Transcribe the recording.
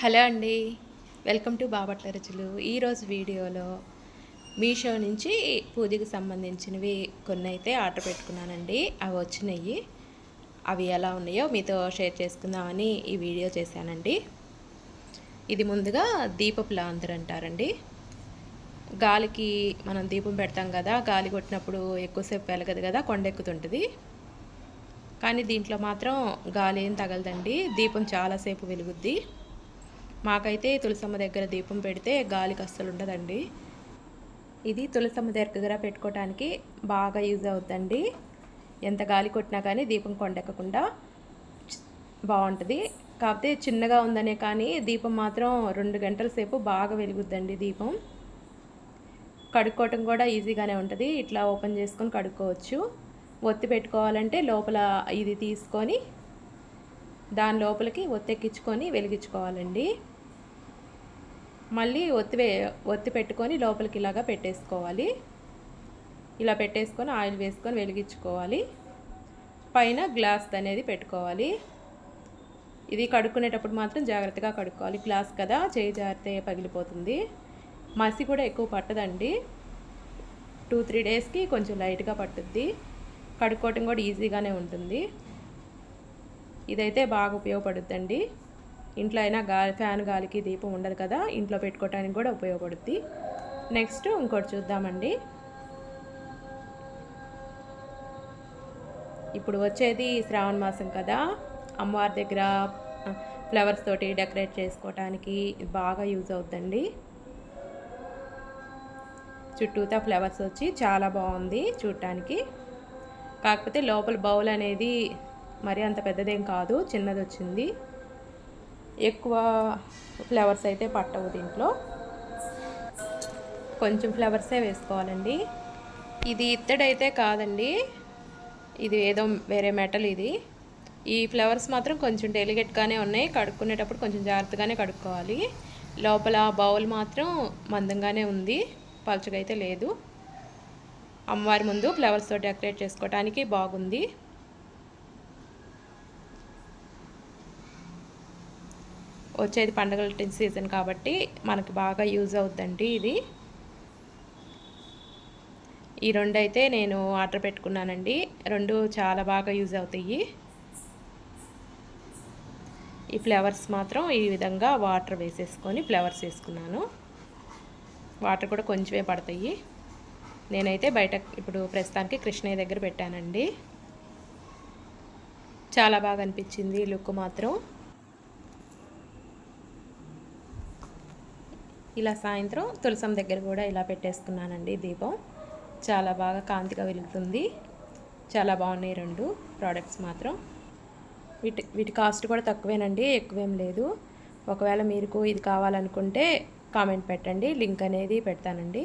Hello అండి. Welcome to Bapatla రుచులు ఈరోజు వీడియోలో మీషో నుంచి పూజకి సంబంధించినవి కొన్ని అయితే ఆర్డర్ పెట్టుకున్నానండి. అవి వచ్చినాయి. అవి ఎలా ఉన్నాయో మీతో షేర్ చేసుకుందామని ఈ వీడియో చేశానండి. ఇది ముందుగా దీపపు లాంతర్ అంటారండి. గాలికి మనం దీపం పెడతాం కదా గాలి కొట్టినప్పుడు ఎక్కువసేపు వెలగదు కదా కొండెక్కుతుంటుంది. కానీ దీంట్లో మాత్రం గాలి ఏం తగలదండి. దీపం చాలాసేపు వెలుగుద్ది. మాకైతే తులసమ్మ దగ్గర దీపం పెడితే గాలికి అస్సలు ఉండదండి. ఇది తులసమ్మ దగ్గర పెట్టుకోవడానికి బాగా యూజ్ అవుతుందండి ఎంత గాలి కొట్టినా కానీ దీపం కొండెక్కకుండా బాగుంటుంది. కాకపోతే చిన్నగా ఉందనే కానీ దీపం మాత్రం రెండు గంటల సేపు బాగా వెలుగుద్దండి దీపం. కడుక్కోవటం కూడా ఈజీగానే ఉంటుంది. ఇట్లా ఓపెన్ చేసుకొని కడుక్కోవచ్చు. ఒత్తి పెట్టుకోవాలంటే లోపల ఇది తీసుకొని దాని లోపలికి ఒత్తెక్కించుకొని వెలిగించుకోవాలండి. మళ్ళీ ఒత్తి ఒత్తి పెట్టుకొని లోపలికి ఇలాగా పెట్టేసుకోవాలి. ఇలా పెట్టేసుకొని ఆయిల్ వేసుకొని వెలిగించుకోవాలి. పైన గ్లాస్ అనేది పెట్టుకోవాలి. ఇది కడుక్కునేటప్పుడు మాత్రం జాగ్రత్తగా కడుక్కోవాలి. గ్లాస్ కదా చేయి జారితే పగిలిపోతుంది. మసి కూడా ఎక్కువ పట్టదండి. టూ త్రీ డేస్కి కొంచెం లైట్గా పట్టుద్ది. కడుక్కోవటం కూడా ఈజీగానే ఉంటుంది. ఇదైతే బాగా ఉపయోగపడుద్దండి. ఇంట్లో అయినా గాలి ఫ్యాన్ గాలికి దీపం ఉండదు కదా ఇంట్లో పెట్టుకోవడానికి కూడా ఉపయోగపడుద్ది. నెక్స్ట్ ఇంకోటి చూద్దామండి. ఇప్పుడు వచ్చేది శ్రావణ మాసం కదా అమ్మవారి దగ్గర ఫ్లవర్స్ తోటి డెకరేట్ చేసుకోవటానికి బాగా యూజ్ అవుతుందండి చుట్టూతా ఫ్లవర్స్ వచ్చి చాలా బాగుంది చూడటానికి. కాకపోతే లోపల బౌల్ అనేది మరి అంత పెద్దదేం కాదు చిన్నది వచ్చింది ఎక్కువ ఫ్లవర్స్ అయితే పట్టవు దీంట్లో. కొంచెం ఫ్లవర్సే వేసుకోవాలండి. ఇది ఇత్తడైతే కాదండి. ఇది ఏదో వేరే మెటల్ ఇది. ఈ ఫ్లవర్స్ మాత్రం కొంచెం డెలిగేట్గానే ఉన్నాయి. కడుక్కునేటప్పుడు కొంచెం జాగ్రత్తగానే కడుక్కోవాలి. లోపల బౌల్ మాత్రం మందంగానే ఉంది. పలుచగా అయితే లేదు. అమ్మవారి ముందు ఫ్లవర్స్తో డెకరేట్ చేసుకోవడానికి బాగుంది. వచ్చేది పండుగల సీజన్ కాబట్టి మనకు బాగా యూజ్ అవుద్దండి ఇది. ఈ రెండు అయితే నేను ఆర్డర్ పెట్టుకున్నానండి. రెండు చాలా బాగా యూజ్ అవుతాయి. ఈ ఫ్లవర్స్ మాత్రం ఈ విధంగా వాటర్ వేసేసుకొని ఫ్లవర్స్ వేసుకున్నాను. వాటర్ కూడా కొంచెమే పడతాయి. నేనైతే బయట ఇప్పుడు ప్రస్తుతానికి కృష్ణయ్య దగ్గర పెట్టానండి. చాలా బాగా అనిపించింది లుక్ మాత్రం. ఇలా సాయంత్రం తులసం దగ్గర కూడా ఇలా పెట్టేసుకున్నానండి దీపం. చాలా బాగా కాంతిగా వెలుగుతుంది. చాలా బాగున్నాయి రెండు ప్రోడక్ట్స్ మాత్రం. వీటి వీటి కాస్ట్ కూడా తక్కువేనండి ఎక్కువేం లేదు. ఒకవేళ మీకు ఇది కావాలనుకుంటే కామెంట్ పెట్టండి లింక్ అనేది పెడతానండి.